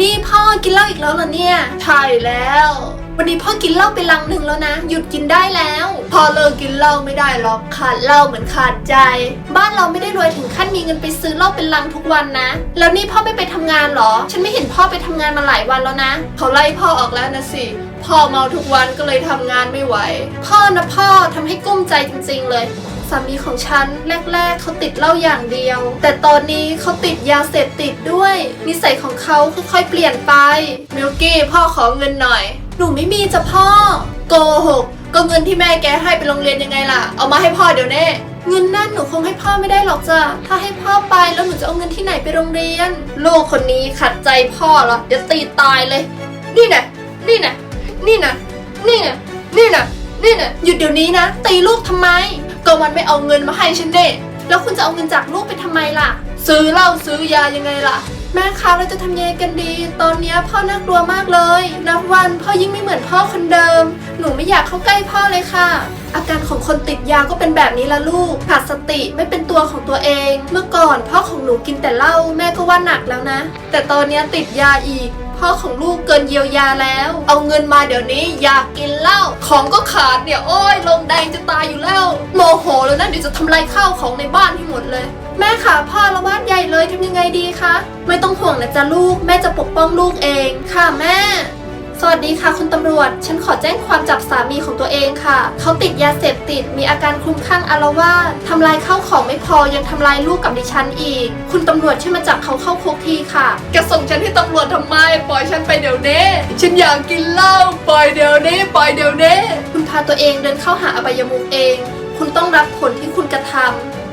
นี่พ่อกินเหล้าอีกแล้วเหรอเนี่ย ใช่แล้ว วันนี้พ่อกินเหล้าไปลังหนึ่งแล้วนะ หยุดกินได้แล้วพอเลิกกินเหล้าไม่ได้หรอกขาดเหล้าเหมือนขาดใจ บ้านเราไม่ได้รวยถึงขั้นมีเงินไปซื้อเหล้าเป็นลังทุกวันนะ แล้วนี่พ่อไม่ไปทำงานเหรอ ฉันไม่เห็นพ่อไปทำงานมาหลายวันแล้วนะ เขาไล่พ่อออกแล้วนะสิ พ่อเมาทุกวันก็เลยทำงานไม่ไหว พ่อนะพ่อทำให้กุ้มใจจริง ๆ เลย สามีของฉันแรก ๆเขาติดเหล้าอย่างเดียว แต่ตอนนี้เขาติดยาเสพติดด้วย นิสัยของเขาค่อยๆเปลี่ยนไปมิลกี้พ่อขอเงินหน่อย หนูไม่มีจ้ะพ่อ โกหกก็เงินที่แม่แกให้ไปโรงเรียนยังไงล่ะ เอามาให้พ่อเดี๋ยวนี้เงินนั่นหนูคงให้พ่อไม่ได้หรอกจ้ะ ถ้าให้พ่อไปแล้วหนูจะเอาเงินที่ไหนไปโรงเรียน ลูกคนนี้ขัดใจพ่อเหรอ เดี๋ยวตีตายเลย นี่นะนี่นะนี่นะนี่นะนี่นะนี่นะหยุดเดี๋ยวนี้นะ ตีลูกทำไม ก็มันไม่เอาเงินมาให้ฉันเน่แล้วคุณจะเอาเงินจากลูกไปทำไมล่ะ ซื้อเหล้าซื้อยายังไงล่ะ แม่คะเราจะทำยังไงกันดี ตอนเนี้ยพ่อน่ากลัวมากเลย นับวันพ่อยิ่งไม่เหมือนพ่อคนเดิม หนูไม่อยากเข้าใกล้พ่อเลยค่ะ อาการของคนติดยาก็เป็นแบบนี้ละลูกขาดสติไม่เป็นตัวของตัวเอง เมื่อก่อนพ่อของหนูกินแต่เหล้าแม่ก็ว่าหนักแล้วนะ แต่ตอนเนี้ยติดยาอีก พ่อของลูกเกินเยียวยาแล้ว เอาเงินมาเดี๋ยวนี้อยากกินเหล้าของก็ขาดเนี่ยโอ้ยลงแดงจะตายอยู่แล้วโมโหแล้วนะเดี๋ยวจะทำลายข้าวของในบ้านให้หมดเลย แม่ค่ะพ่อละวาดใหญ่เลยทำยังไงดีคะไม่ต้องห่วงนะจ๊ะลูกแม่จะปกป้องลูกเอง ค่ะแม่ วัสดีค่ะคุณตำรวจ ฉันขอแจ้งความจับสามีของตัวเองค่ะ เขาติดยาเสพติด มีอาการคลุ้มคลั่งอารวาสทำลายข้าวของไม่พอ ยังทำลายลูกกับดิฉันอีก คุณตำรวจช่วยมาจับเขาเข้าคุกทีค่ะ แกส่งฉันให้ตำรวจทำไม ปล่อยฉันไปเดี๋ยวนี้ ฉันอยากกินเหล้า ปล่อยเดี๋ยวนี้ ปล่อยเดี๋ยวนี้ คุณพาตัวเองเดินเข้าหาอบายมุขเอง คุณต้องรับผลที่คุณกระทำ